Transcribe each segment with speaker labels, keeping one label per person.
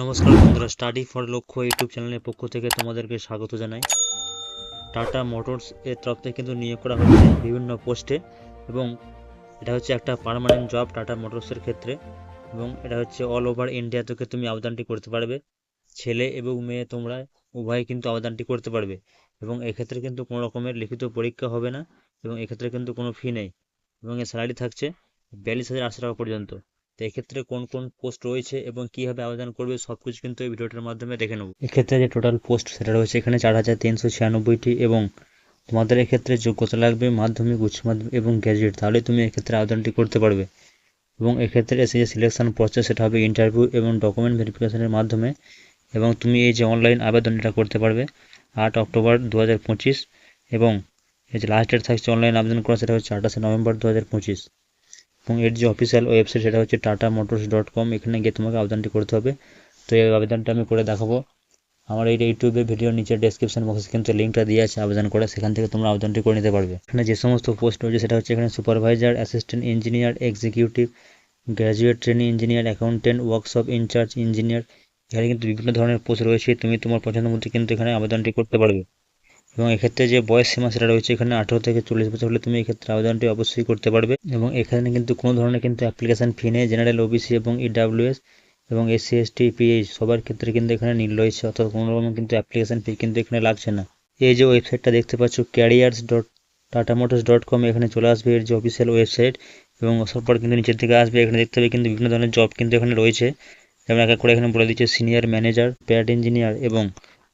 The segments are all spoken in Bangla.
Speaker 1: নমস্কার বন্ধুরা স্টাডি ফর লক্ষ্য ইউটিউব চ্যানেলের পক্ষ থেকে তোমাদেরকে স্বাগত জানাই। টাটা মোটরস এর তরফ থেকে কিন্তু নিয়োগ করা হচ্ছে বিভিন্ন পোস্টে এবং এটা হচ্ছে একটা পার্মানেন্ট জব টাটা মোটরসের ক্ষেত্রে এবং এটা হচ্ছে অল ওভার ইন্ডিয়া থেকে তুমি আবেদনটি করতে পারবে। ছেলে এবং মেয়ে তোমরা উভয় কিন্তু আবেদনটি করতে পারবে এবং এক্ষেত্রে কিন্তু কোনো রকমের লিখিত পরীক্ষা হবে না এবং এক্ষেত্রে কিন্তু কোনো ফি নেই এবং এর স্যালারি থাকছে বিয়াল্লিশ হাজার আটশো টাকা পর্যন্ত। তো এক্ষেত্রে কোন কোন পোস্ট রয়েছে এবং কীভাবে আবেদন করবে সব কিছু কিন্তু এই ভিডিওটার মাধ্যমে দেখে নেব। এক্ষেত্রে যে টোটাল পোস্ট সেটা রয়েছে এখানে চার হাজার তিনশো ছিয়ানব্বইটি এবং তোমাদের এক্ষেত্রে যোগ্যতা লাগবে মাধ্যমিক, উচ্চ মাধ্যমিক এবং গ্র্যাজুয়েট তাহলে তুমি এক্ষেত্রে আবেদনটি করতে পারবে। এবং এক্ষেত্রে এসে যে সিলেকশন প্রসেস সেটা হবে ইন্টারভিউ এবং ডকুমেন্ট ভেরিফিকেশনের মাধ্যমে এবং তুমি এই যে অনলাইন আবেদন এটা করতে পারবে আট অক্টোবর দু হাজার পঁচিশ এবং এই যে লাস্ট ডেট থাকছে অনলাইন আবেদন করা সেটা হচ্ছে আঠাশে নভেম্বর দু হাজার পঁচিশ। এবং এর যে অফিসিয়াল ওয়েবসাইট সেটা হচ্ছে টাটা মোটরস ডট কম, এখানে গিয়ে তোমাকে আবেদনটি করতে হবে। তো এই আবেদনটা আমি করে দেখাবো। আমার এই ইউটিউবে ভিডিওর নিচে ডেসক্রিপশন বক্সে কিন্তু লিঙ্কটা দিয়ে আছে আবেদন করে, সেখান থেকে তোমরা আবেদনটি করে নিতে পারবে। এখানে যে সমস্ত পোস্ট রয়েছে সেটা হচ্ছে এখানে supervisor assistant engineer executive graduate training engineer accountant workshop incharge engineer এখানে কিন্তু বিভিন্ন ধরনের পোস্ট রয়েছে। তুমি তোমার পছন্দ মতো কিন্তু এখানে আবেদনটি করতে পারবে। এবং এক্ষেত্রে যে বয়স সীমা সেটা রয়েছে এখানে আঠেরো থেকে চল্লিশ বছর হলে তুমি এক্ষেত্রে আবেদনটি অবশ্যই করতে পারবে। এবং এখানে কিন্তু কোনো ধরনের কিন্তু অ্যাপ্লিকেশন ফি নেই। জেনারেল ওবিসি এবং ইডাব্লিউএস এবং এসসি এসটি পিএইচ সবার ক্ষেত্রে কিন্তু এখানে নীল রয়েছে অর্থাৎ কোনো রকম কিন্তু অ্যাপ্লিকেশন ফি কিন্তু এখানে লাগছে না। এই যে ওয়েবসাইটটা দেখতে পাচ্ছ careers dot Tata motors dot com এখানে চলে আসবে। এর যে অফিসিয়াল ওয়েবসাইট এবং পর কিন্তু নিচের দিকে আসবে। এখানে দেখতে হবে কিন্তু বিভিন্ন ধরনের জব কিন্তু এখানে রয়েছে। যেমন এক করে এখানে বলে দিচ্ছে সিনিয়র ম্যানেজার প্যাড ইঞ্জিনিয়ার এবং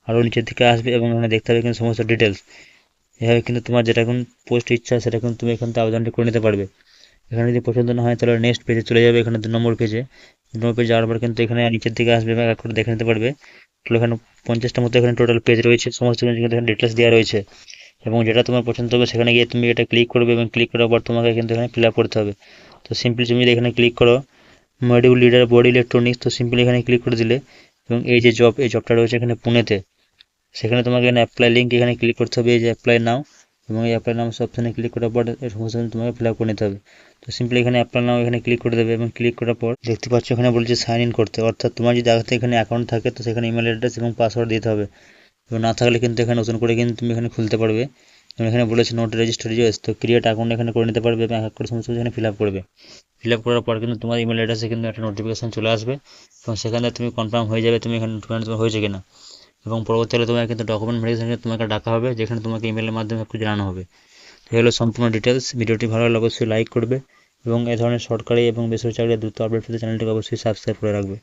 Speaker 1: আরও নিচের দিকে আসবে এবং এখানে দেখতে হবে কিন্তু সমস্ত ডিটেলস এভাবে কিন্তু তোমার যেটা এখন পোস্ট ইচ্ছা, সেটা কিন্তু তুমি এখান থেকে আবেদনটি করে নিতে পারবে। এখানে যদি পছন্দ না হয়, তাহলে নেক্সট পেজে চলে যাবে, এখানে দু নম্বর পেজে দু নম্বর পেজে যাওয়ার পর কিন্তু এখানে নিচের দিকে আসবে এক করে দেখে নিতে পারবে। তাহলে এখানে পঞ্চাশটার মতো এখানে টোটাল পেজ রয়েছে, সমস্ত কিছু কিন্তু এখানে ডিটেলস দেওয়া রয়েছে। এবং যেটা তোমার পছন্দ হবে, সেখানে গিয়ে তুমি এটা ক্লিক করবে এবং ক্লিক করার পর তোমাকে কিন্তু এখানে ফিল আপ করতে হবে। তো সিম্পলি তুমি যদি এখানে ক্লিক করো মডিউল লিডার বডি ইলেকট্রনিক্স তো সিম্পলি এখানে ক্লিক করে দিলে এবং এই যে জব এই জবটা রয়েছে এখানে পুনেতে। সেখানে তোমাকে এখানে অ্যাপ্লাই লিঙ্ক এখানে ক্লিক করতে হবে, এই যে অ্যাপ্লাই নাও এবং এই অ্যাপ্লাই নাও অপশানে ক্লিক করার পর এই সমস্ত তোমাকে ফিল আপ করে নিতে হবে। তো সিম্পলি এখানে অ্যাপ্লাই নাও এখানে ক্লিক করে দেবে, এবং ক্লিক করার পর দেখতে পাচ্ছ এখানে বলছে সাইন ইন করতে। অর্থাৎ তোমার যদি আগে এখানে অ্যাকাউন্ট থাকে, তো সেখানে ইমেল অ্যাড্রেস এবং পাসওয়ার্ড দিতে হবে। এবং না থাকলে কিন্তু এখানে নতুন করে কিন্তু তুমি এখানে খুলতে পারবে। এবং এখানে বলেছে নোট রেজিস্টার ইউএস তো ক্রিয়েট অ্যাকাউন্ট এখানে করে নিতে পারবে, এবং করে সমস্ত এখানে ফিল আপ করবে। ফিল আপ করার পর কিন্তু তোমার ইমেল অ্যাড্রেসে কিন্তু একটা নোটিফিকেশান চলে আসবে, এবং সেখানে তুমি কনফার্ম হয়ে যাবে তুমি এখানে হয়েছে কিনা। এবং পরবর্তীকালে তোমাকে কিন্তু ডকুমেন্ট ভেরিফিকেশনে তোমাকে ডাকা হবে, যেখানে তোমাকে ইমেলের মাধ্যমে একটু জানানো হবে। তো হলো সম্পূর্ণ ডিটেলস ভিডিওটি ভালো লাগলে অবশ্যই লাইক করবে এবং এ ধরনের সরকারি এবং বেসরকারি দ্রুত আপডেট পেতে চ্যানেলটিকে অবশ্যই সাবস্ক্রাইব করে রাখবে।